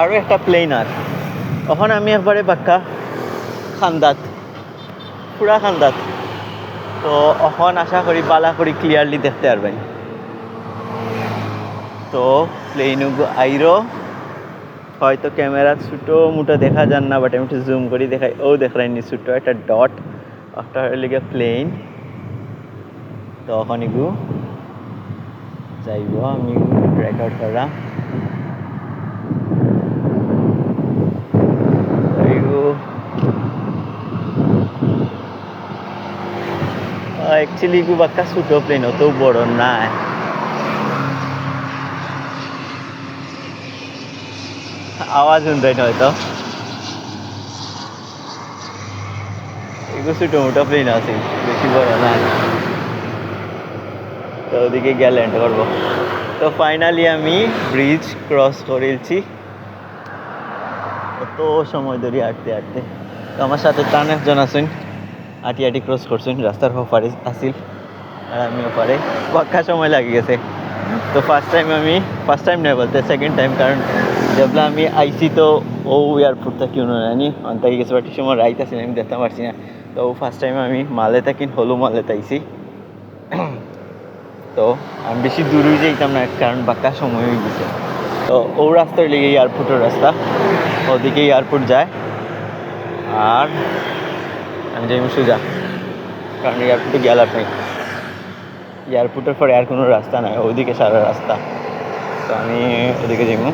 আরও একটা প্লেন আর। তখন আমি একবারে বাক্কা খান্দাত, পুরা খান্দাত। তো এখন আশা করি, বালা করি ক্লিয়ারলি দেখতে পারবেন। তো প্লেন আইরো। হয়তো ক্যামেরা ছোটো মোটো দেখা যান না বাট আমি একটু জুম করি, দেখাই। ও দেখাইনি ছোটো একটা ডট একটা লিগে প্লেন তো এখন ইগু যাইব আমি রেকর্ড করা। অ্যাকচুয়ালি ইগু বাক্কা ছোটো প্লেন অত বড় না আওয়াজ শুনতেই হয়তো। এগুলো ছোটো মোটো প্লেন আছে বেশি বড় না তো ওদিকে ল্যান্ড করব। তো ফাইনালি আমি ব্রিজ ক্রস করেছি কত সময় ধরে হাঁটতে হাঁটতে। তো আমার সাথে টান একজন আছেন। আটি আটি ক্রস করছেন রাস্তার ওপারে আসিল। আর আমি ওপারে পাক্কা সময় লাগে গেছে। তো ফার্স্ট টাইম আমি ফার্স্ট টাইম নেই বলতে সেকেন্ড টাইম কারণ যেগুলো আমি আইসি তো ও এয়ারপোর্ট থাকি জানি অন্তাকি গেছে বাট সময় রাইত আছে, আমি দেখতে পারছি না। তো ফার্স্ট টাইম আমি মালে থাকি হলো মালে তাইছি তো আমি বেশি দূরই যাইতাম না, কারণ বাক্কা সময় হয়ে গেছে। তো ও রাস্তার লেগে এয়ারপোর্টের রাস্তা। ওদিকে এয়ারপোর্ট যায়। আর আমি যাই সোজা কারণ এয়ারপোর্টে গেলার নেই। এয়ারপোর্টের পরে আর কোনো রাস্তা নাই, ওইদিকে সারা রাস্তা। তো আমি ওদিকে যাইব